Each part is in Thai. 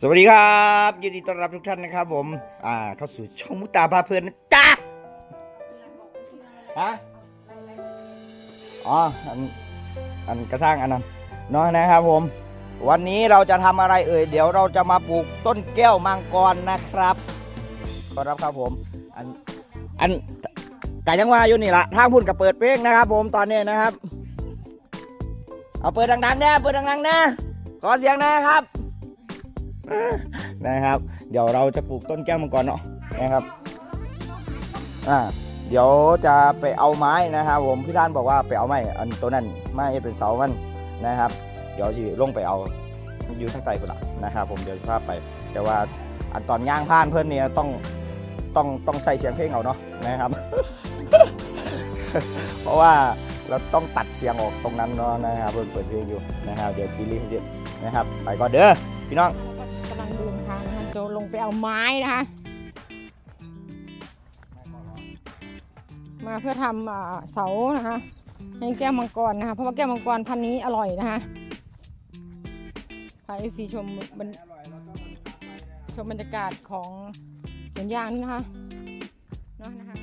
สวัสดีครับยินดีต้อนรับทุกท่านนะครับ ผม อ่าเข้าสู่ช่องมุตตาพาเพลินนะจ๊ะฮะอ๋ออันอันกระสร้างอันนั้นเนาะนะครับผม วันนี้เราจะทำอะไรเอ่ยเดี๋ยวเราจะมาปลูกต้นแก้วมังกรนะครับขอรับครับผม อันอันกายังว่าอยู่นี่ละทางพุ่นกับเปิดเพลงนะครับ ผมตอนนี้นะครับ เอาเปิดดังๆนะเปิดดังๆนะขอเสียงนะครับ นะครับ เดี๋ยวเราจะปลูกต้นแก้วมังกรเนาะนะครับอ่าเดี๋ยวจะไปเอาไม้นะครับผมพี่ท่านบอกว่าไปเอาไม้อันตัวนั้นไม้เป็นเสามันนะครับ เดี๋ยวจะลงไปเอาอยู่ข้างใต้พุ่นละนะครับ ผมเดี๋ยวจะพาไป แต่ว่าอันตอนย่างผ่านเพื่อนเนี่ยต้องต้องต้องใส่เสียงเพลงเอาเนาะนะครับ เพราะว่าเราต้องตัดเสียงออกตรงนั้นเนาะนะครับเพิ่นเปิดเพลงอยู่นะครับ เดี๋ยวปีรีให้เสร็จนะครับ ไปก่อนเด้อพี่น้อง กำลังเดินทางนะคะโจลงไปเอาไม้นะคะ มาเพื่อทำเสานะคะให้แก้วมังกรนะคะ เพราะว่าแก้วมังกรพันนี้อร่อยนะคะพาเอฟซีชมบรรชมบรรยากาศของสวนยางนี่นะคะเนาะนะคะ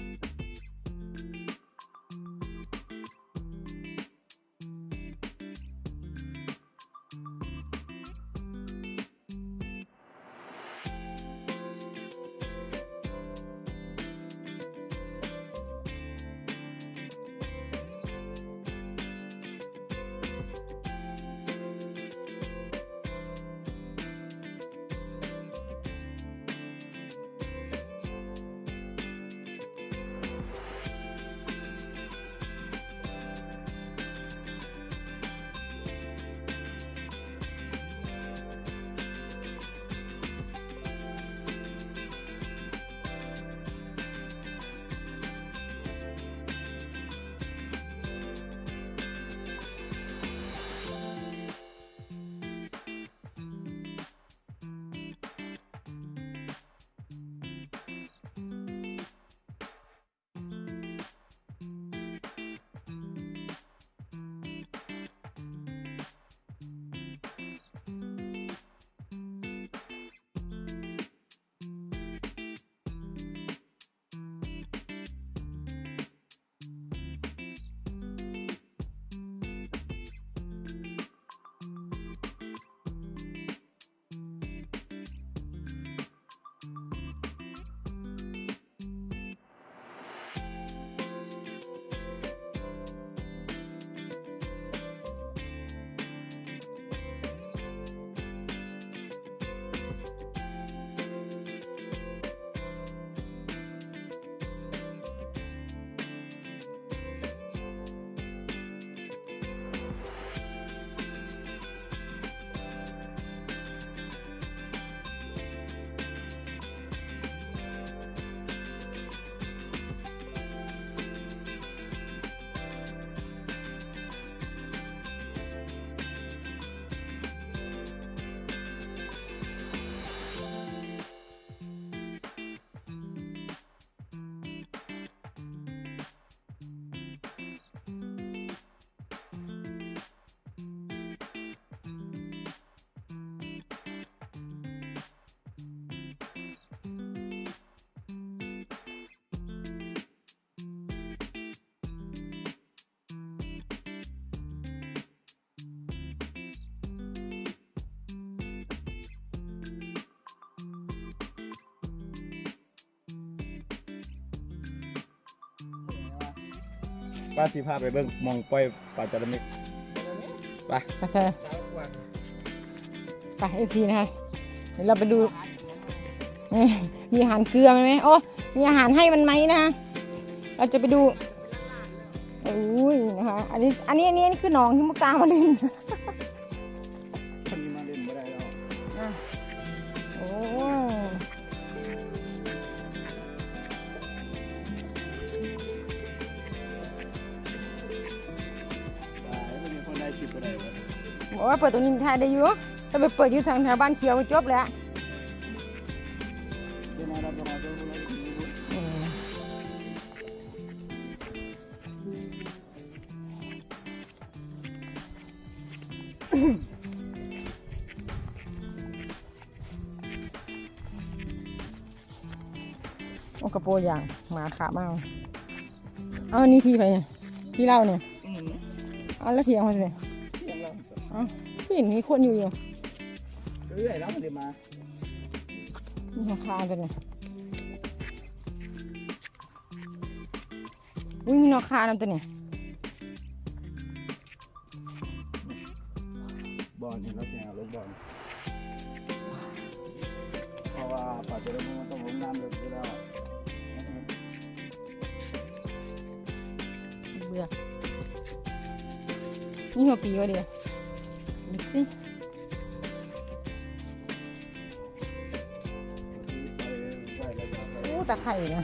ว่าสิพาไปเบิ่งมองปล่อยปลาจาระเม็ดไปเซอร์ไปเอฟซีนะคะเดี๋ยวเราไปดูนี่มีอาหารเกลือไหมโอ้มีอาหารให้มันไหมนะคะเราจะไปดูโอ้ยนะคะอันนี้อันนี้อันนี้อันนี้คือหนองที่มุกตามาเล่นคนนี้มาเล่นไม่ได้แล้ว ว่าเปิดตรงนี้ถ่าได้อยู่ถ้าไปเปิดอยู่ทางแถวบ้านเขียวจบแล้วโอ้กระโปอย่างหมาขาบ้าเอานี่พี่ไปเนี่ยพี่เล่าเนี่ยเอาแล้วเทียงมาสิ เห็นมีคนอยู่อยู่เรื่อยๆแล้วมันเลยมามีหัวคาตัวเนี่ยอุ้ยมีนอคานำตัวเนี่ยบอลเห็นแล้วแข่งลงบอลเพราะว่าปัจจุบันมันต้องลงน้ำเลยอยู่แล้วเบื่อนี่หัวปีวะเดียว ดูสิไปไปแล้วจะไปโอ้ตะไคร่นะ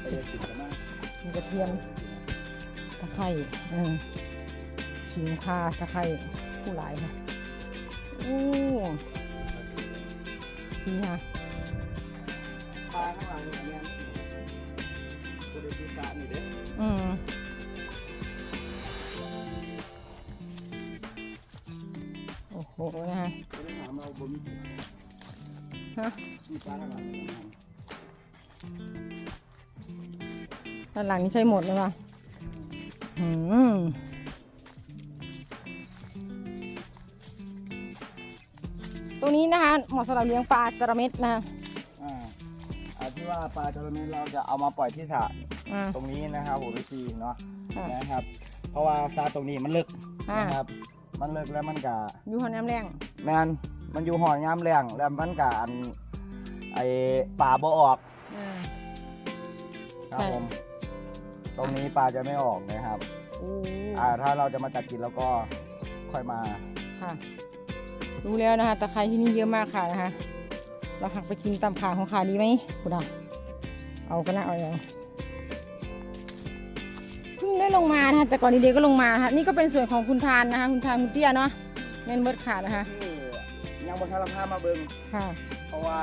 ไปเรียนติดกันนะมีกระเทียมตะไคร่เออขิงคาตะไคร่ผู้หลายค่ะโอ้นี่ค่ะปลาข้างหลังเนี่ยตัวเด็กที่สามนี่เด้อืม โอ้โหนะฮะตัวนี้ถามเราบ่มีฮะมีปลาข้างหลังนี่นะด้านหลังนี่ใช้หมดเลยว่ะอืมตรงนี้นะคะเหมาะสำหรับเลี้ยงปลาจระเม็ดนะคะอ่าอ่าที่ว่าปลาจระเม็ดเราจะเอามาปล่อยที่สระอ่า ตรงนี้นะครับผมวิธีเนาะอ่านนะครับ เพราะว่าสระตรงนี้มันลึกอ่านะครับ มันลึกแล้วมันกะอยู่หัวน้ำแรงแมนมันอยู่หอนยามแรงแล้วมันกะอันไอป่าบ่ออกอ่า ครับใช่ ผม ตรงนี้ปลาจะไม่ออกนะครับ โอ้อ่าถ้าเราจะมาจัดกินแล้วก็ค่อยมา ค่ะ รู้แล้วนะคะตะไคร้ที่นี่เยอะมากค่ะนะคะ เราหักไปกินตามขาของขาดีไหมคุณดาเอาก็น่าเอาอย่างเพิ่ง ได้ลงมานะคะแต่ก่อนดีๆก็ลงมานะคะนี่ก็เป็นส่วนของคุณทานนะคะ คุณทานคุณเตี้ยเนาะแม่นเบิดขาดนะคะที่ยังบนทารพามาเบิงค่ะเพราะว่า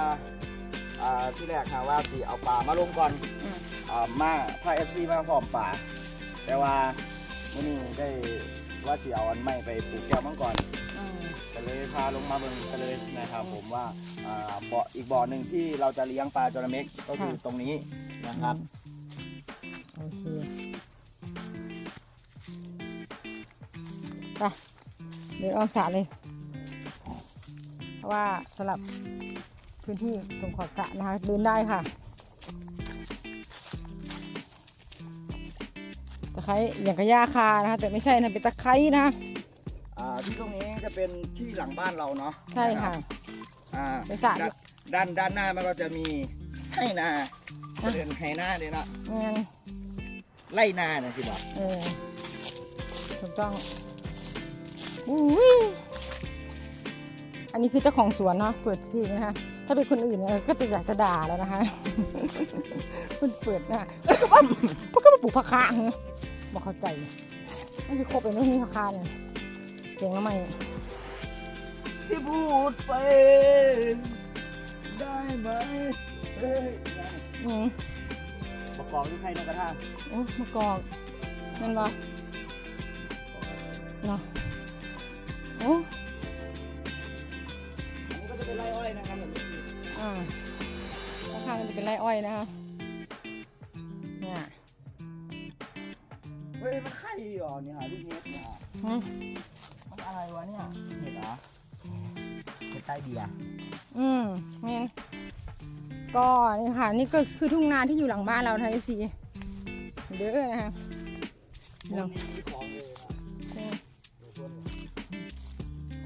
อ่าที่แรกค่ะว่าสิเอาปลามาลงก่อนอืมอ่ามาพาเอฟซีมาพร้อมป่าแต่ว่ามื่อนี้ได้ว่าสิเอาอันใหม่ไปปลูกแก้วมังกรอืมก็เลยพาลงมาเบิ่งกันเลยนะครับผมว่าอ่าบ่ออีกบ่อหนึ่งที่เราจะเลี้ยงปลาจระเม็กก็คือตรงนี้นะครับโอเค ไปเดินอ้อมสระเลย เพราะว่าสำหรับพื้นที่ตรงขอบสระนะคะเดินได้ค่ะตะไคร้อย่างกระยาคานะคะ แต่ไม่ใช่นะเป็นตะไคร้นะอ่าที่ตรงนี้จะเป็นที่หลังบ้านเราเนาะใช่ค่ะนรับอ่าเป็นสระ ด้านด้านด้านหน้ามันก็จะมีให้นาอะ เดินให้นาเดี๋ยวนะงั้นไล่นาเนี่ยสิบอกเออถูกต้อง อุ้ยอันนี้คือเจ้าของสวนเนาะเปิดที่นะคะ ถ้าเป็นคนอื่นเนี่ยก็จะอยากจะด่าแล้วนะคะคุณเปิดหนะแล้วก็ว่าพวกก็มาปลูกผักคะเหรอบอกเข้าใจไม่ใช่ครบเลยนะนี่ผักคะเนี่ยเก่งแล้วไหมที่พูดไปได้ไหมเฮ้ยอืมประกอบด้วยไข่นกกระทาโอ้มะกอกนั่นบ่เอ้อยนะคะเนี่ยเฮ้ยมันไข่เหรอเนี่ยหาลูกเห็ดเนี่ยอืมมันอะไรวะเนี่ยเห็ดเหรอเห็ดใต้เบียร์อืมเนี่ยก็นี่ค่ะนี่ก็คือทุ่งนาที่อยู่หลังบ้านเราไทยสีเด้อนะคะตรงนี้มีของเลยนะอืมเดี๋ยวคน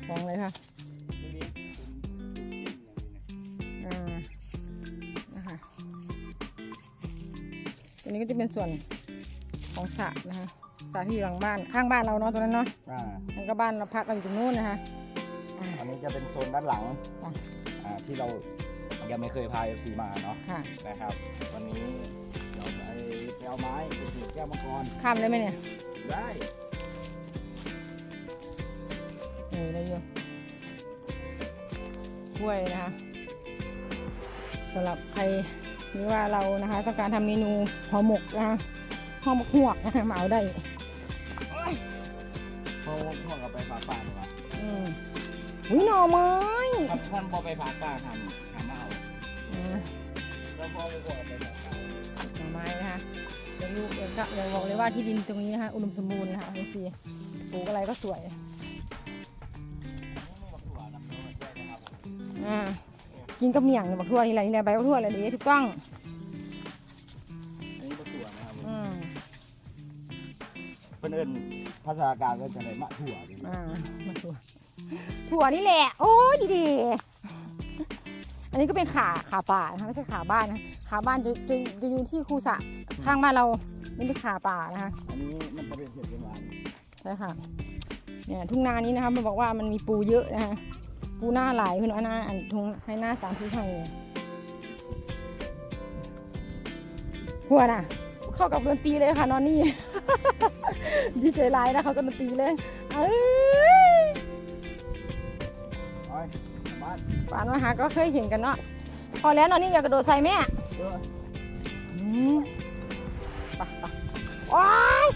ของเลยค่ะ นี้ก็จะเป็นส่วนของสระนะคะสระที่อยู่หลังบ้านข้างบ้านเราเนาะตรงนั้นเนาะอ่านั่นก็บ้านเราพักเราอยู่ตรงนู้นนะคะอ่าอันนี้จะเป็นโซนด้านหลังอะอ่าที่เรายังไม่เคยพา FC มาเนาะค่ะ นะครับ วันนี้เราไปไปเอาไม้ไปปลูกแก้วมังกรข้ามได้ไหมเนี่ยได้เออได้อยู่กล้วยนะคะสำหรับใคร หรือว่าเรานะคะต้องการทำเมนูห่อหมกนะคะห่อหมกหวกนะคะมาเอาได้เพราะว่าพวกเราไปฝากป่าดีกว่าอืมอุ้ยหน่อไม้ถ้าท่านพอไปฝากป่าทำทำมาเอาอืมแล้วพ่อไม่บอกไปไหนหน่อไม้นะคะเดี๋ยวลูกเดี๋ยวจะเดี๋ยวบอกเลยว่าที่ดินตรงนี้นะคะอุดมสมบูรณ์นะคะดูสิปลูกอะไรก็สวยอ่า กินกับเมี่ยงเนี่ยบักทั่วนี่แหละนี่แหละใบบักทั่วอะไรดีถูกต้องอันนี้ก็ถั่วนะครับผมอืมเพิ่นเอิ้นภาษากลางก็จะเลยมะถั่วดิอ่ามาถั่วถั่วนี่แหละ โอ้ยดีดีอันนี้ก็เป็นขาขาป่านะคะไม่ใช่ขาบ้านนะขาบ้านจะจะจะอยู่ที่คูสะข้างบ้านเรานี่เป็นขาป่านะคะ อันนี้มันจะเป็นเห็ดเป็นหวานใช่ค่ะเนี่ยทุ่งนานี้นะคะมันบอกว่ามันมีปูเยอะนะคะ ปูหน้าหลายคุณเอาหน้าอันทุ่งให้หน้าสามที่ให้เลยหัวน่ะ เข้ากับดนตรีเลยค่ะนอนนี่ ดีเจไลน์นะเขาก็ดนตรีเลยเอ้ยโอ้ยบ้านปานมาหาก็เคยเห็นกันเนาะพอแล้วนอนนี่อย่ากระโดดใส่แม่เด้ออืมไปไปโอ๊ย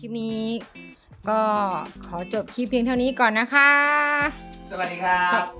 คลิปนี้ก็ขอจบคลิปเพียงเท่านี้ก่อนนะคะ สวัสดีครับ